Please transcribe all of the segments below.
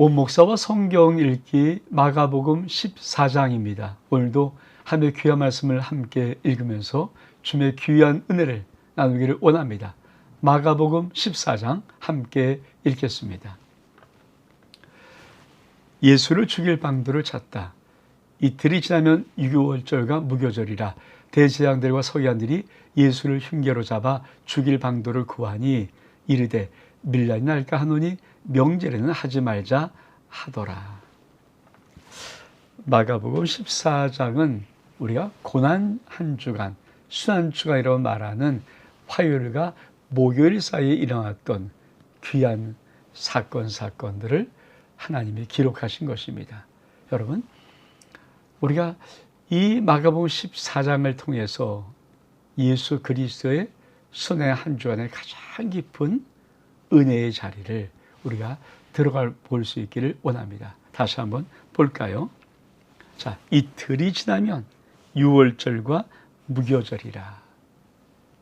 원목사와 성경 읽기 마가복음 14장입니다. 오늘도 하나님의 귀한 말씀을 함께 읽으면서 주의 귀한 은혜를 나누기를 원합니다. 마가복음 14장 함께 읽겠습니다. 예수를 죽일 방도를 찾다. 이틀이 지나면 유교월절과 무교절이라 대제장들과 서기관들이 예수를 흉계로 잡아 죽일 방도를 구하니 이르되 밀란이 날까 하노니 명제례는 하지 말자 하더라. 마가복음 14장은 우리가 고난 한 주간, 순한 주간이라고 말하는 화요일과 목요일 사이에 일어났던 귀한 사건 사건들을 하나님이 기록하신 것입니다. 여러분, 우리가 이 마가복음 14장을 통해서 예수 그리스도의 순회 한 주간의 가장 깊은 은혜의 자리를 우리가 들어갈 볼 수 있기를 원합니다. 다시 한번 볼까요? 자, 이틀이 지나면 유월절과 무교절이라.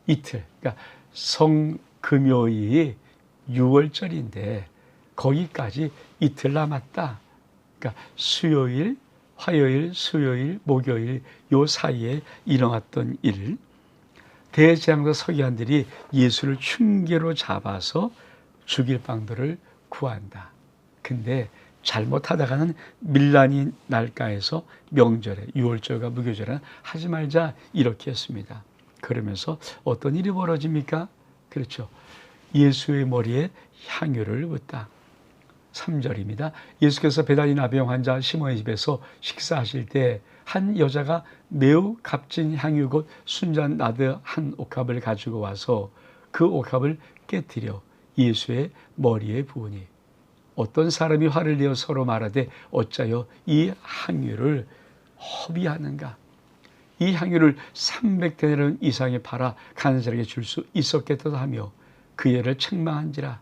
이틀. 그러니까 성금요일이 유월절인데 거기까지 이틀 남았다. 그러니까 수요일, 화요일, 수요일, 목요일 요 사이에 일어났던 일. 대제장과 서기관들이 예수를 흉계로 잡아서 죽일 방도를 구한다. 근데 잘못하다가는 밀란이 날까 해서 명절에 유월절과 무교절에 하지 말자 이렇게 했습니다. 그러면서 어떤 일이 벌어집니까? 그렇죠. 예수의 머리에 향유를 붓다. 3절입니다. 예수께서 배달이 나병 환자 시몬의 집에서 식사하실 때 한 여자가 매우 값진 향유 곧 순잔 나드 한 옥합을 가지고 와서 그 옥합을 깨뜨려 예수의 머리에 부으니 어떤 사람이 화를 내어 서로 말하되 어짜여 이 향유를 허비하는가? 이 향유를 300대나리 이상에 팔아 자에게 줄 수 있었겠다 하며 그 애를 책망한지라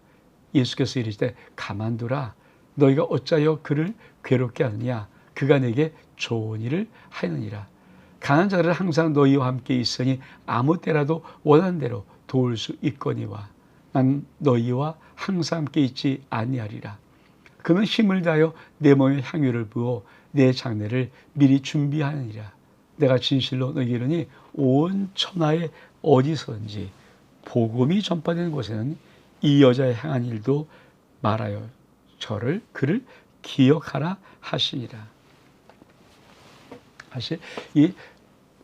예수께서 이르시되 가만두라. 너희가 어짜여 그를 괴롭게 하느냐? 그가 내게 좋은 일을 하느니라. 가난 자들은 항상 너희와 함께 있으니 아무 때라도 원하는 대로 도울 수 있거니와 난 너희와 항상 함께 있지 아니하리라 그는 힘을 다하여 내 몸에 향유를 부어 내 장례를 미리 준비하느니라 내가 진실로 너희에게 이르니 온 천하에 어디서든지 복음이 전파되는 곳에는 이 여자의 행한 일도 말하여 저를 그를 기억하라 하시니라. 사실 이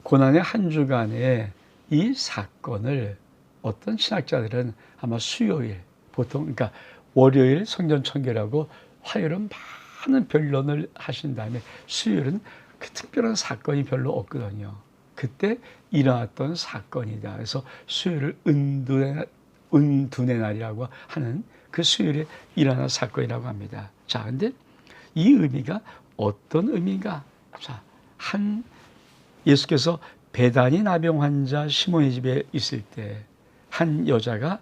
고난의 한 주간의 이 사건을 어떤 신학자들은 아마 수요일 보통 그러니까 월요일 성전 청결하고 화요일은 많은 변론을 하신 다음에 수요일은 그 특별한 사건이 별로 없거든요. 그때 일어났던 사건이다. 그래서 수요일을 은둔의, 은둔의 날이라고 하는 그 수요일에 일어난 사건이라고 합니다. 자, 근데 이 의미가 어떤 의미인가? 자, 한 예수께서 배단이 나병 환자 시몬의 집에 있을 때 한 여자가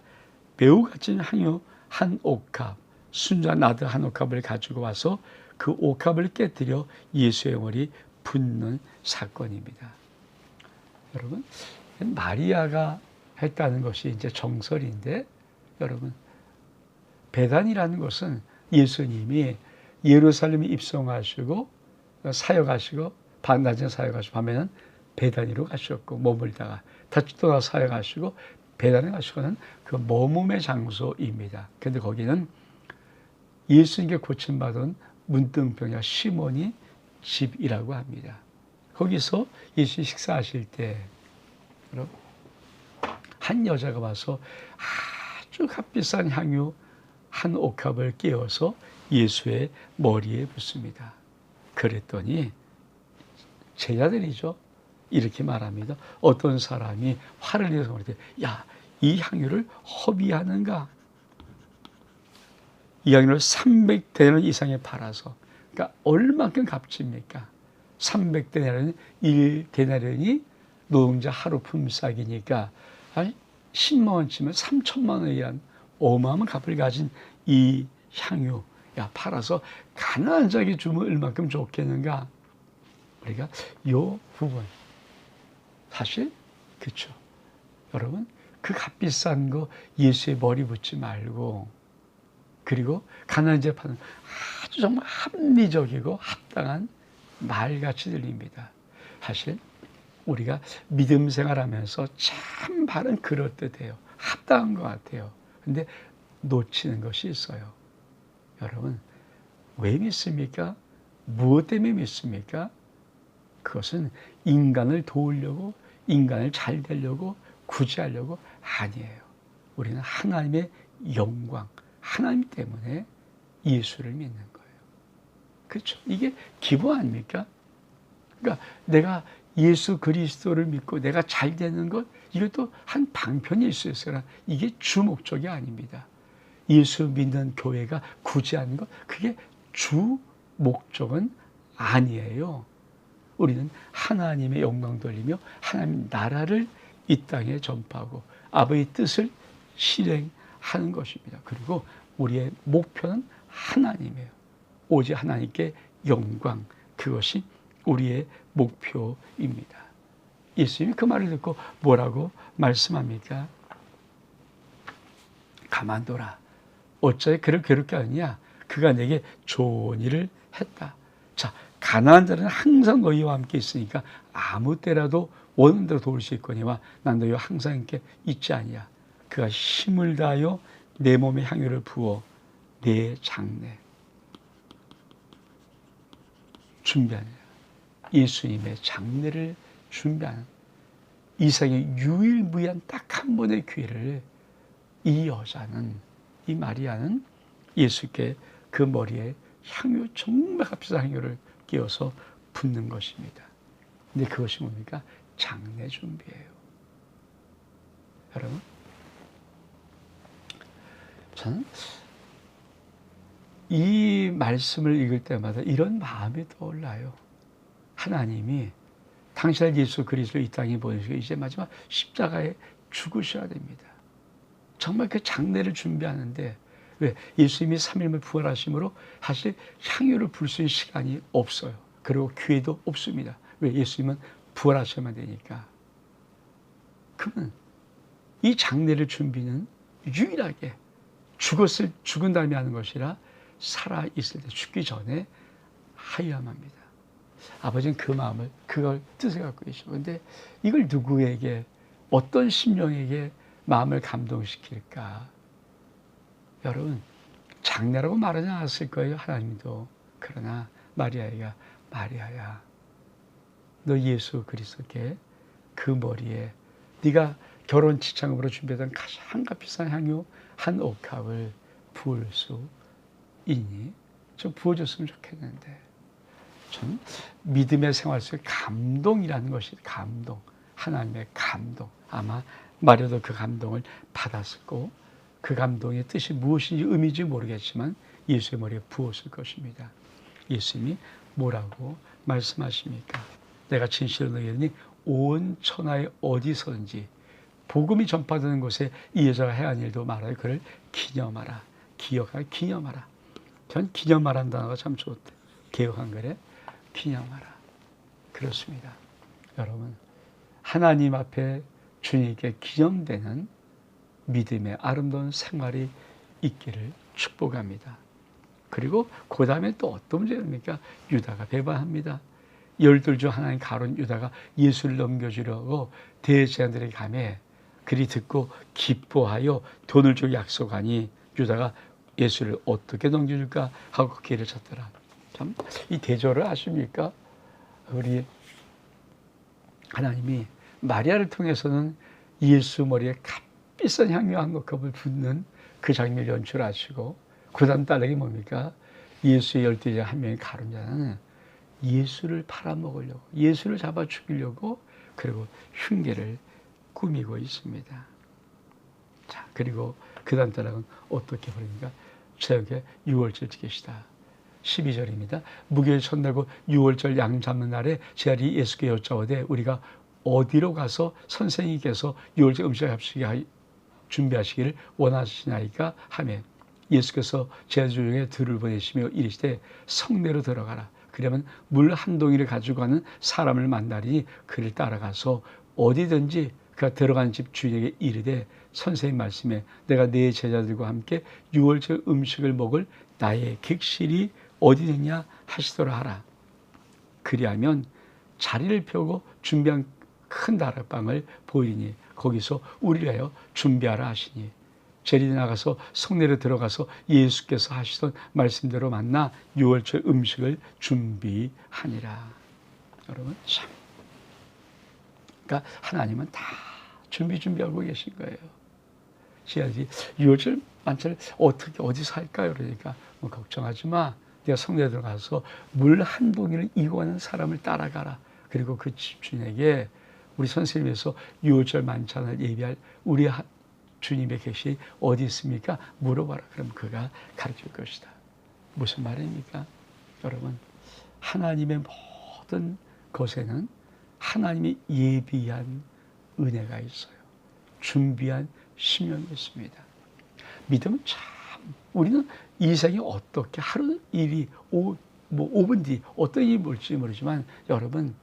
매우 값진 향유 한 옥합, 순자 나드 한 옥합을 가지고 와서 그 옥합을 깨뜨려 예수의 머리 붓는 사건입니다. 여러분, 마리아가 했다는 것이 이제 정설인데, 여러분, 배단이라는 것은 예수님이 예루살렘에 입성하시고 사역하시고 반나절 사역하시고 하면은 배단위로 가셨고 머물다가 다시 또 사역하시고 배단에 가시고는 그 머뭄의 장소입니다. 그런데 거기는 예수님께 고침받은 문둥병자 시몬이 집이라고 합니다. 거기서 예수 식사하실 때, 한 여자가 와서 아주 값비싼 향유 한 옥합을 끼워서 예수의 머리에 붓습니다. 그랬더니 제자들이죠. 이렇게 말합니다. 어떤 사람이 화를 내서 그럴 때, 야, 이 향유를 허비하는가? 이 향유를 300대는 이상에 팔아서, 그러니까 얼마큼 값집니까? 300대나리는 1대나리니 노동자 하루 품삯이니까 한 10만 원치면 3천만 원이란 어마어마한 값을 가진 이 향유, 야, 팔아서 가난한 자에게 주면 얼마큼 좋겠는가? 우리가 요 부분, 사실 그렇죠. 여러분 그 값비싼 거 예수의 머리 붙지 말고 그리고 가난한 자 파는 아주 정말 합리적이고 합당한 말같이 들립니다. 사실 우리가 믿음 생활하면서 참 바른 그럴듯해요. 합당한 것 같아요. 근데 놓치는 것이 있어요. 여러분, 왜 믿습니까? 무엇 때문에 믿습니까? 그것은 인간을 도우려고, 인간을 잘 되려고, 구제하려고 아니에요. 우리는 하나님의 영광, 하나님 때문에 예수를 믿는 거예요. 그렇죠? 이게 기본 아닙니까? 그러니까 내가 예수 그리스도를 믿고 내가 잘 되는 것 이것도 한수 있어요. 이게 주 목적이 아닙니다. 예수 믿는 교회가 구제하는 것 그게 주 목적은 아니에요. 우리는 하나님의 영광 돌리며 하나님 나라를 이 땅에 전파하고 아버지의 뜻을 실행하는 것입니다. 그리고 우리의 목표는 하나님이에요. 오직 하나님께 영광 그것이 우리의 목표입니다. 예수님이 그 말을 듣고 뭐라고 말씀합니까? 가만둬라. 어째 그를 괴롭게 하느냐? 그가 내게 좋은 일을 했다. 자, 가난한 자는 항상 너희와 함께 있으니까 아무 때라도 원하는 대로 도울 수 있거니와 난 너희와 항상 함께 있지 아니야. 그가 힘을 다하여 내 몸에 향유를 부어 내 장래 준비하느냐. 예수님의 장례를 준비하는 이상의 유일무이한 딱 한 번의 기회를 이 여자는 이 마리아는 예수께 그 머리에 향유 정말 값비싼 향유를 끼워서 붓는 것입니다. 근데 그것이 뭡니까? 장례 준비예요. 여러분, 저는 이 말씀을 읽을 때마다 이런 마음이 떠올라요. 하나님이 당신의 예수 그리스도를 이 땅에 보내시고 이제 마지막 십자가에 죽으셔야 됩니다. 정말 그 장례를 준비하는데 왜 예수님이 3일을 부활하심으로 사실 향유를 불 수 있는 시간이 없어요. 그리고 기회도 없습니다. 왜 예수님은 부활하셔야만 되니까. 그러면 이 장례를 준비는 유일하게 죽었을 죽은 다음에 하는 것이라 살아 있을 때 죽기 전에 하여야만 합니다. 아버지는 그 마음을 그걸 뜻을 갖고 계시고 근데 이걸 누구에게 어떤 심령에게 마음을 감동시킬까? 여러분 장례라고 말하지 않았을 거예요 하나님도 그러나 마리아가 마리아야 너 예수 그리스도께 그 머리에 네가 결혼 지창으로 준비했던 가장 값비싼 향유 한 옥합을 부을 수 있니? 좀 부어줬으면 좋겠는데 전 믿음의 생활 속에 감동이라는 것이 감동, 하나님의 감동. 아마 마리아도 그 감동을 받았고 그 감동의 뜻이 무엇인지 의미인지 모르겠지만 예수의 머리에 부었을 것입니다. 예수님이 뭐라고 말씀하십니까? 내가 진실로 너희니 온 천하에 어디서든지 복음이 전파되는 곳에 이 여자가 해한 일도 말하여 그를 기념하라. 기억하라. 기념하라. 전 기념하라는 단어가 참 좋대. 개혁 한글에 기념하라. 그렇습니다. 여러분, 하나님 앞에 주님께 기념되는 믿음의 아름다운 생활이 있기를 축복합니다. 그리고 그 다음에 또 어떤 문제입니까? 유다가 배반합니다. 열둘 중 하나인 가론 유다가 예수를 넘겨주려고 대제사장들에게 가매 그리 듣고 기뻐하여 돈을 주고 약속하니 유다가 예수를 어떻게 넘겨줄까 하고 그 길을 찾더라. 참 이 대조를 아십니까? 우리 하나님이 마리아를 통해서는 예수 머리에 값 비싼 향유 한 컵을 붓는 그 장면을 연출하시고 그 다음 딸에게 뭡니까? 예수의 열두제 한 명이 가론자는 예수를 팔아먹으려고 예수를 잡아 죽이려고 그리고 흉계를 꾸미고 있습니다. 자 그리고 그 다음 딸은 어떻게 버립니까? 저녁에 6월절 지키시다. 12절입니다. 무교일 첫날고 6월절 양 잡는 날에 제자리 예수께 여짜오되 우리가 어디로 가서 선생님께서 6월절 음식을 합시게 준비하시기를 원하시나이까 하매 예수께서 제자 중에 들을 보내시며 이르시되 성내로 들어가라. 그러면 물 한 동이를 가지고 가는 사람을 만나리니 그를 따라가서 어디든지 그가 들어간 집 주인에게 이르되 선생님 말씀에 내가 네 제자들과 함께 6월절 음식을 먹을 나의 객실이 어디 있느냐 하시도록 하라. 그리하면 자리를 펴고 준비한 큰 다락방을 보이니 거기서 하여 준비하라 하시니 제리 나가서 성내로 들어가서 예수께서 하시던 말씀대로 만나 유월절 음식을 준비하니라. 여러분 참. 그러니까 하나님은 다 준비 준비하고 계신 거예요. 시아지 유월절 만찬을 어떻게 어디서 할까요? 그러니까 뭐 걱정하지 마. 내가 성내에 들어가서 물 한 봉이를 이고 가는 사람을 따라가라. 그리고 그 집주인에게 우리 선생님에서 유월절 만찬을 예비할 우리 주님의 계시 어디 있습니까? 물어봐라. 그럼 그가 가르칠 것이다. 무슨 말입니까? 여러분, 하나님의 모든 것에는 하나님이 예비한 은혜가 있어요. 준비한 심령이 있습니다. 믿음은 참, 우리는 이 생에 어떻게 하루 일이 오, 뭐 5분 뒤 어떤 일이 뭘지 모르지만 여러분,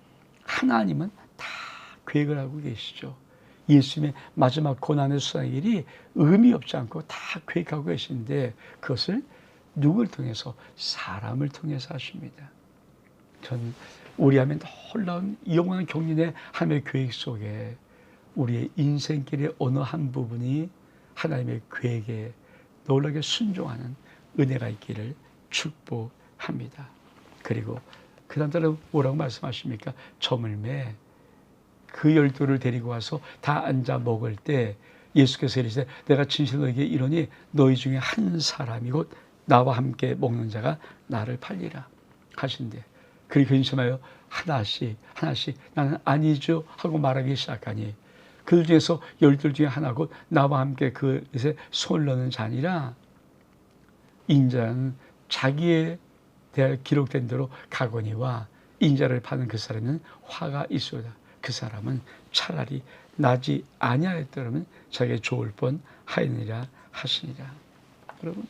하나님은 다 계획을 하고 계시죠. 예수님의 마지막 고난의 수상일이 의미 없지 않고 다 계획하고 계신데 그것을 누굴 통해서 사람을 통해서 하십니다. 전 우리 하면 놀라운 영원한 경륜의 하나님의 계획 속에 우리의 인생길의 어느 한 부분이 하나님의 계획에 놀라게 순종하는 은혜가 있기를 축복합니다. 그리고 그 다음 달에 뭐라고 말씀하십니까? 저물매 그 열두를 데리고 와서 다 앉아 먹을 때 예수께서 이르시되 내가 진실로 너에게 이러니 너희 중에 한 사람이 곧 나와 함께 먹는 자가 나를 팔리라 하신대. 그리고 근심하여 하나씩 하나씩 나는 아니죠 하고 말하기 시작하니 그 중에서 열둘 중에 하나 곧 나와 함께 그것에 손을 넣는 자니라 인자는 자기에 대해 기록된 대로 가거니와 인자를 파는 그 사람은 화가 있어다. 그 사람은 차라리 나지 아니하였더라면 자기가 좋을 뻔 하였느니라 하시니라. 여러분,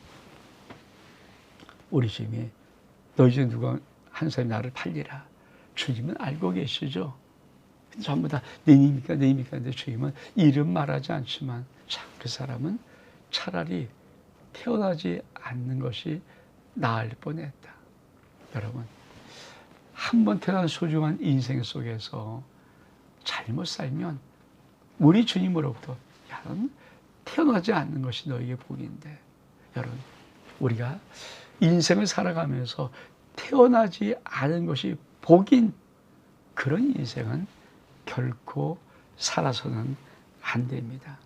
우리 주님이 너희 중에 누가 한 사람이 나를 팔리라. 주님은 알고 계시죠. 전부 다 내님입니까 내님입니까 근데 주님은 이름 말하지 않지만 참 그 사람은 차라리 태어나지 않는 것이 나을 뻔했다. 여러분 한 번 태어난 소중한 인생 속에서 잘못 살면 우리 주님으로부터 야, 태어나지 않는 것이 너에게 복인데 여러분 우리가 인생을 살아가면서 태어나지 않은 것이 복인 그런 인생은 결코 살아서는 안 됩니다.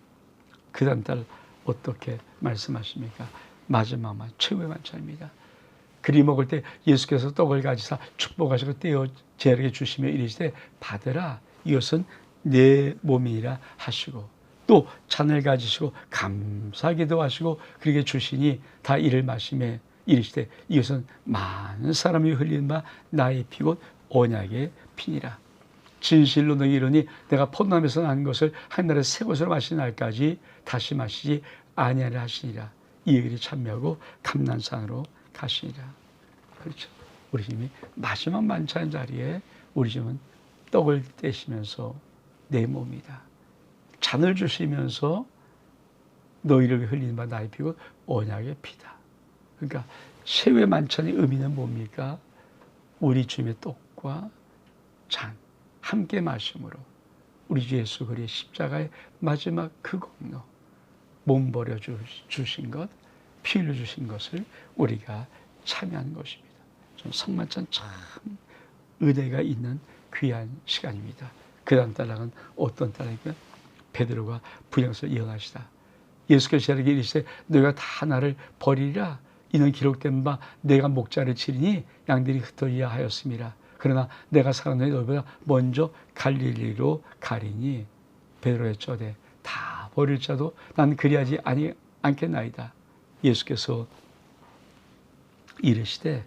그 다음 달 어떻게 말씀하십니까? 마지막 만 최후의 만찬입니다. 그리 먹을 때 예수께서 떡을 가지사 축복하시고 떼어 제에게 주시며 이르시되 받으라 이것은 내 몸이라 하시고 또 잔을 가지시고 감사기도 하시고 그렇게 주시니 다 이를 마심에 이르시되 이것은 많은 사람이 흘린 바 나의 피곧 언약의 피니라. 진실로 너희 이르니 내가 포도나무에서 난 것을 하늘에 새 것으로 마시 날까지 다시 마시지 아니하라 하시니라. 이 얘기를 참여하고 감난산으로 가시니라. 그렇죠. 우리 집이 마지막 만찬 자리에 우리 집은 떡을 떼시면서 내 몸이다. 잔을 주시면서 너희를 흘리는 바 나의 피고 언약의 피다. 그러니까 세회 만찬의 의미는 뭡니까? 우리 주님의 떡과 잔 함께 마심으로 우리 주 예수 그리스도의 십자가의 마지막 그 공로 몸 버려 주신 것, 피 흘려 주신 것을 우리가 참여하는 것입니다. 전 성만찬 참 은혜가 있는 귀한 시간입니다. 그 다음 달락은 어떤 달락이면 베드로가 부양서 이어가시다. 예수께서 저에게 이르시되 너희가 다 나를 버리라 이는 기록된 바 내가 목자를 치리니 양들이 흩어지야 하였습니다. 그러나 내가 사는 너희보다 먼저 갈릴리로 가리니 베드로의 쩌대 다 버릴 자도 난 그리하지 아니 않겠나이다. 예수께서 이르시되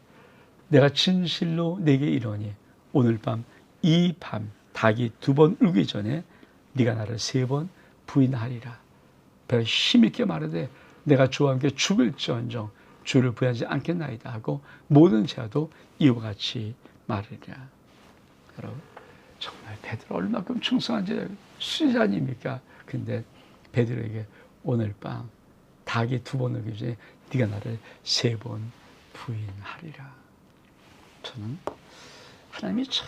내가 진실로 내게 이러니 오늘 밤 이 밤 닭이 두 번 울기 전에 네가 나를 세 번 부인하리라. 별 힘있게 말하되 내가 주와 함께 죽을지언정 주를 부인하지 않겠나이다 하고 모든 자도 이와 같이 말하리라. 여러분 정말 베드로 얼마큼 충성한 수자 아닙니까? 근데 베드로에게 오늘 밤 닭이 두 번 울기 전에 네가 나를 세 번 부인하리라. 저는 하나님이 참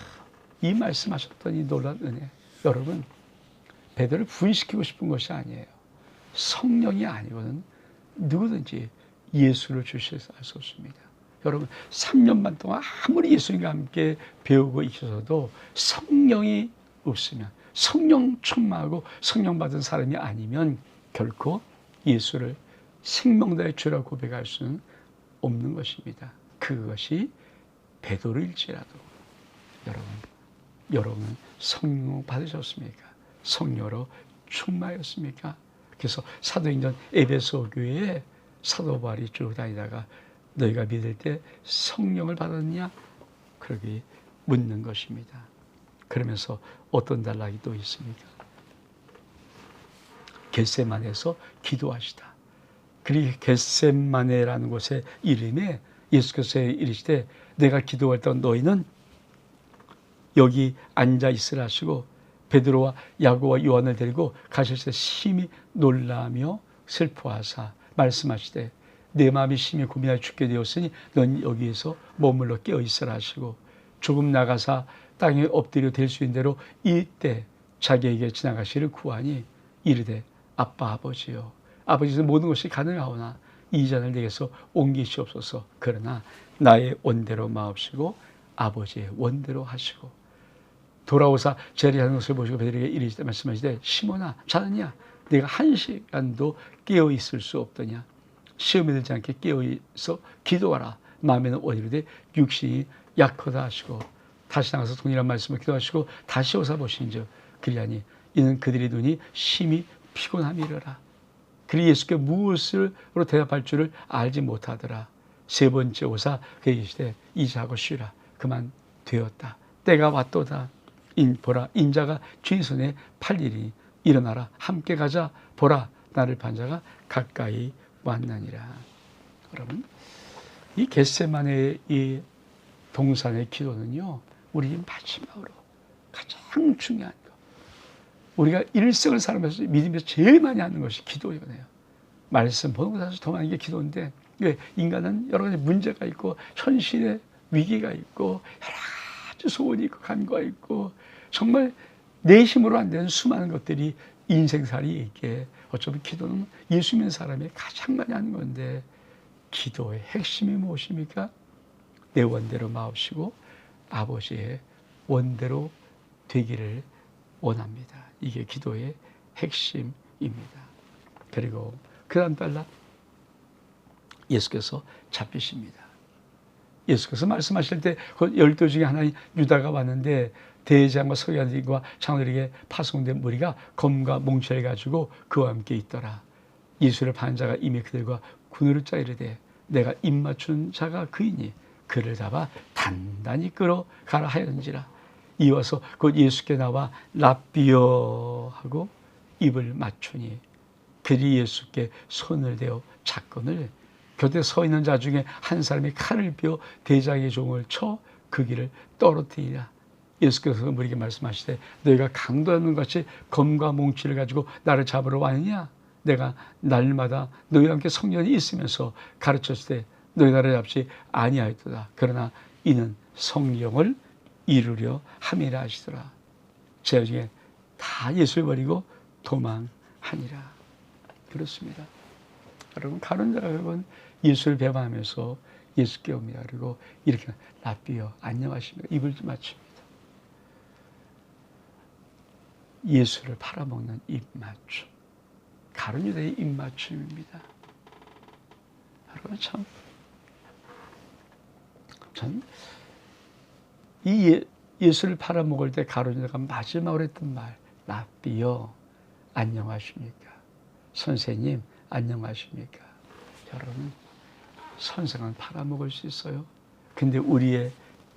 이 말씀하셨던 이 놀라운 은혜 여러분 베드로를 부인시키고 싶은 것이 아니에요. 성령이 아니고는 누구든지 예수를 주셔서 할수 없습니다. 여러분 3년 반 동안 아무리 예수님과 함께 배우고 있어도 성령이 없으면 성령 충만하고 성령 받은 사람이 아니면 결코 예수를 생명다의 주라 고백할 수는 없는 것입니다. 그것이 베드로일지라도 여러분 여러분 성령 받으셨습니까? 성령으로 충만하였습니까? 그래서 사도행전 에베소 교회에 사도 바울이 쭉 다니다가 너희가 믿을 때 성령을 받았냐? 그렇게 묻는 것입니다. 그러면서 어떤 단락이 또 있습니까? 겟세만에서 기도하시다. 그리고 겟세만에라는 곳의 이름에 예수께서 이르시되 내가 기도할 때 너희는 여기 앉아 있으라 하시고 베드로와 야고와 요한을 데리고 가실 때 심히 놀라며 슬퍼하사 말씀하시되 내 마음이 심히 고민하여 죽게 되었으니 넌 여기에서 머물러 깨어 있으라 하시고 조금 나가사 땅에 엎드려 될 수 있는 대로 이때 자기에게 지나가시를 구하니 이르되 아빠 아버지요 아버지는 모든 것이 가능하오나 이전을 내게서 옮기시옵소서. 그러나 나의 원대로 마옵시고 아버지의 원대로 하시고 돌아오사 재리하는 것을 보시고 베드로에게 이르시되 말씀하시되 시몬아 자느냐? 내가 한 시간도 깨어 있을 수 없더냐? 시험에 들지 않게 깨어 있어 기도하라. 마음에는 원이로되 육신이 약하다 하시고 다시 나가서 동일한 말씀을 기도하시고 다시 오사 보신즉 그리하니 이는 그들의 눈이 심히 피곤함이러라. 그리 예수께 무엇으로 대답할 줄을 알지 못하더라. 세 번째 오사 그에게 이르시되 이제 하고 쉬라. 그만 되었다. 때가 왔도다 인 보라. 인자가 주인 손에 팔리니 일어나라. 함께 가자. 보라. 나를 반자가 가까이 왔나니라. 여러분 이 겟세만의 이 동산의 기도는요 우리 마지막으로 가장 중요한 거. 우리가 일생을 살면서 믿으면서 제일 많이 하는 것이 기도이거든요. 말씀 보는 것에서 더 많은 게 기도인데 왜 인간은 여러 가지 문제가 있고 현실의 위기가 있고 여러 가지 소원이 있고 간과 있고 정말 내 힘으로 안 되는 수많은 것들이 인생살이에 있게 어쩌면 기도는 예수 믿는 사람이 가장 많이 하는 건데 기도의 핵심이 무엇입니까? 내 원대로 마옵시고 아버지의 원대로 되기를 원합니다. 이게 기도의 핵심입니다. 그리고 그 다음 달라 예수께서 잡히십니다. 예수께서 말씀하실 때 그 열두 중에 하나인 유다가 왔는데 대장과 서기관들과 장로들에게 파송된 무리가 검과 몽쉘 가지고 그와 함께 있더라. 예수를 반 자가 이미 그들과 군으로 짜 이르되 내가 입 맞춘 자가 그이니 그를 잡아 단단히 끌어가라 하였는지라. 이어서 곧 예수께 나와 랍비어 하고 입을 맞추니 그리 예수께 손을 대어 작건을 곁에 서 있는 자 중에 한 사람이 칼을 뼈 대장의 종을 쳐 그 길을 떨어뜨리라. 예수께서 우리에게 말씀하시되 너희가 강도하는 같이 검과 몽치를 가지고 나를 잡으러 왔느냐? 내가 날마다 너희와 함께 성령이 있으면서 가르쳤을 때 너희 나를 잡지 아니하였도다. 그러나 이는 성령을 이루려 함이라 하시더라. 제 중에 다 예수를 버리고 도망하니라. 그렇습니다. 여러분 가론 자가 여러분 예수를 배반하면서 예수께 옵니다. 그리고 이렇게 라비어 안녕하십니까 입을 맞춥니다. 예수를 팔아먹는 입맞춤. 가룟 유다의 입맞춤입니다. 여러분 참, 전이 예, 예수를 팔아먹을 때 가룟 유다가 마지막으로 했던 말, 라비어 안녕하십니까? 선생님 안녕하십니까? 여러분 선생은 팔아먹을 수 있어요. 근데 우리의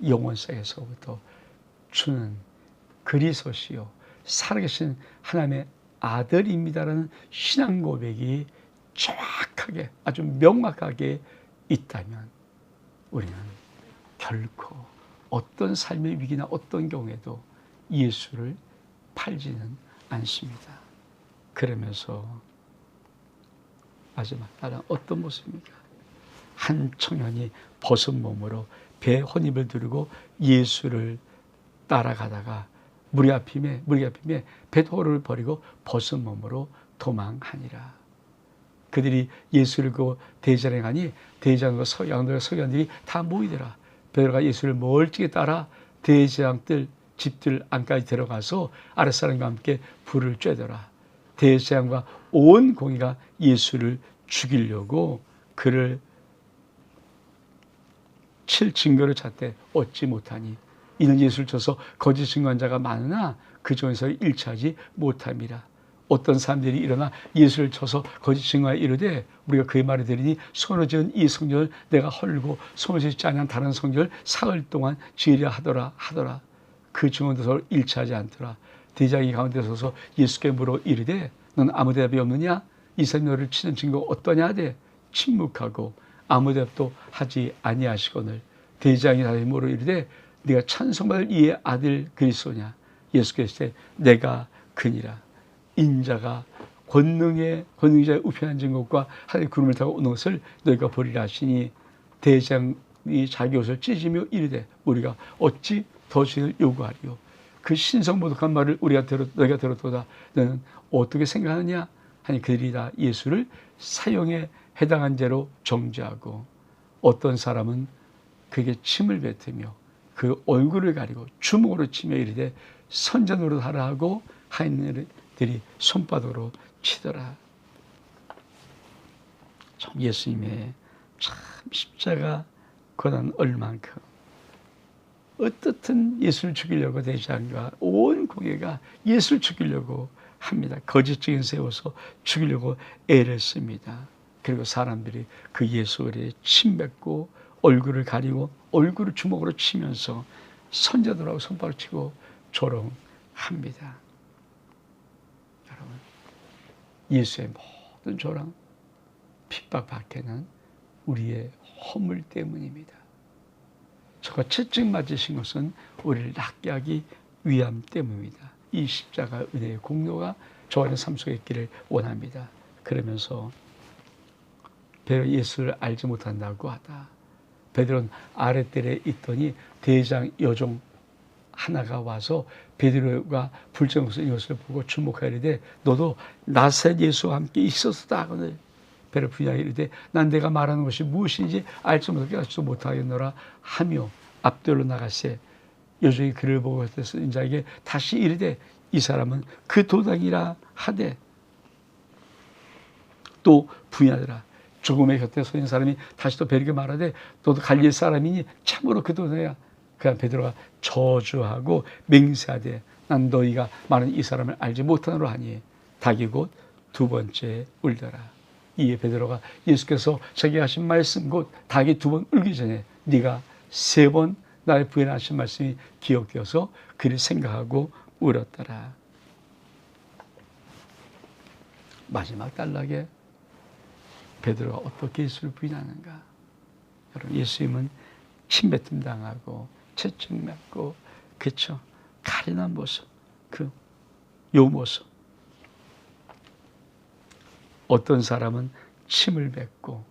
영혼성에서부터 주는 그리스도시요 살아계신 하나님의 아들입니다라는 신앙 고백이 정확하게 아주 명확하게 있다면 우리는 결코 어떤 삶의 위기나 어떤 경우에도 예수를 팔지는 않습니다. 그러면서 마지막 나는 어떤 모습입니까? 한 청년이 벗은 몸으로 배 혼입을 두르고 예수를 따라가다가 무리 앞임에 무리 앞임에 배도를 버리고 벗은 몸으로 도망하니라. 그들이 예수를 그 대전에 가니 대장과 서양들과 서양들이 다 모이더라. 베드로가 예수를 멀찍이 따라 대제장들 집들 안까지 들어가서 아랫사람과 함께 불을 쬐더라. 대제장과 온 공의가 예수를 죽이려고 그를 칠 증거를 찾되 얻지 못하니 이는 예수를 쳐서 거짓 증거자가 많으나 그 중에서 일치하지 못함이라. 어떤 사람들이 일어나 예수를 쳐서 거짓 증거에 이르되 우리가 그의 말을 들으니 손을 지은 이 성전을 내가 헐고 손을 짓지 아니한 다른 성전을 사흘 동안 지으려 하더라 하더라 그 증언도 서로 일치하지 않더라 대장이 가운데 서서 예수께 물어 이르되 넌 아무 대답이 없느냐? 이 사람이 너를 치는 증거 어떠냐? 하되 침묵하고 아무 대답도 하지 아니하시거늘. 대장이 다시 물어 이르되 네가 찬송받을 이의 아들 그리스도냐? 예수께서 내가 그니라. 인자가 권능의 권능자의 우편한 것과 하늘의 구름을 타고 오는 것을 너희가 보리라 하시니 대장이 자기 옷을 찢으며 이르되 우리가 어찌 더신을 요구하리요 그 신성모독한 말을 우리가 들었 너희가 들었도다. 너는 어떻게 생각하느냐? 하니 그들이 다. 예수를 사형에 해당한 죄로 정죄하고 어떤 사람은 그에게 침을 뱉으며 그 얼굴을 가리고 주먹으로 치며 이르되 선전으로 하라 하고 하인들이 손바닥으로 치더라. 참 예수님의 참 십자가 고난 얼만큼 어떻든 예수를 죽이려고 대장과 온 공예가 예수를 죽이려고 합니다. 거짓 증인 세워서 죽이려고 애를 씁니다. 그리고 사람들이 그 예수를 침뱉고 얼굴을 가리고 얼굴을 주먹으로 치면서 선자들하고 손발을 치고 조롱합니다. 여러분, 예수의 모든 조롱, 핍박 밖에는 우리의 허물 때문입니다. 저가 채찍 맞으신 것은 우리를 낫게 하기 위함 때문입니다. 이 십자가 은혜의 공로가 저 안의 삶 속에 있기를 원합니다. 그러면서 베드로 예수를 알지 못한다고 하다. 베드로는 아랫뜰에 있더니 대장 여종 하나가 와서 베드로가 불정서 이것을 보고 주목하이르되 너도 나사 예수와 함께 있었다 부인하 이르되 난 내가 말하는 것이 무엇인지 알지 못하게 알지도 못하겠노라 하며 앞들로 나가세 여종이 그를 보고 인자에게 다시 이르되 이 사람은 그 도당이라 하되 또 부인하더라. 죽음의 곁에 서 있는 사람이 다시 또 베르게 말하되 너도 갈릴 사람이니 참으로 그 도당이야. 그냥 베드로가 저주하고 맹세하되 난 너희가 말하는 이 사람을 알지 못하노라 하니 닭이 곧 두 번째 울더라 이에 베드로가 예수께서 자기가 하신 말씀 곧 닭이 두 번 울기 전에 네가 세 번 나의 부인하신 말씀이 기억되어서 그를 생각하고 울었더라. 마지막 단락에 베드로가 어떻게 예수를 부인하는가? 여러분 예수님은 침뱉음 당하고 채찍 맞고 그쵸? 가련한 모습 그 요 모습 어떤 사람은 침을 뱉고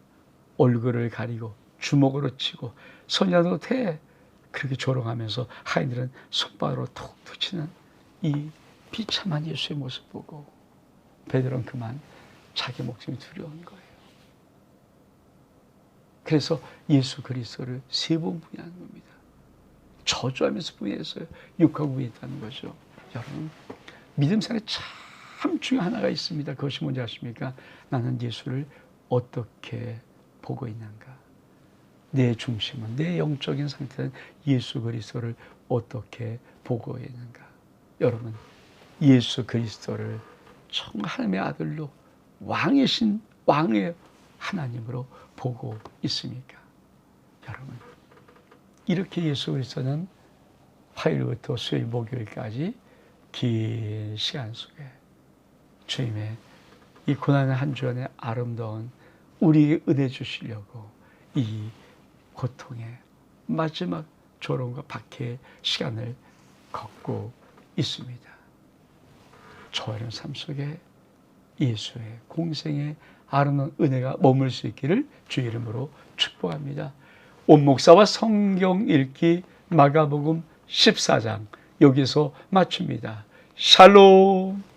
얼굴을 가리고 주먹으로 치고 소녀도 대 그렇게 조롱하면서 하인들은 손바닥으로 톡톡 치는 이 비참한 예수의 모습 보고 베드로는 그만 자기 목숨이 두려운 거예요. 그래서 예수 그리스도를 세 번 부인하는 겁니다. 저주하면서 부인했어요. 욕하고 부인했다는 거죠. 여러분, 믿음 생활에 참 중요한 하나가 있습니다. 그것이 뭔지 아십니까? 나는 예수를 어떻게 보고 있는가? 내 중심은, 내 영적인 상태는 예수 그리스도를 어떻게 보고 있는가? 여러분, 예수 그리스도를 정말 하나님의 아들로 왕이신 왕의 하나님으로 보고 있습니까? 여러분, 이렇게 예수 그리스도는 화요일부터 수요일, 목요일까지 긴 시간 속에 주님의 이 고난의 한 주간의 아름다운 우리에게 은혜 주시려고 이 고통의 마지막 조롱과 박해의 시간을 걷고 있습니다. 저의 삶 속에 예수의 공생의 아름다운 은혜가 머물 수 있기를 주의 이름으로 축복합니다. 온 목사와 성경 읽기 마가복음 14장 여기서 마칩니다. 샬롬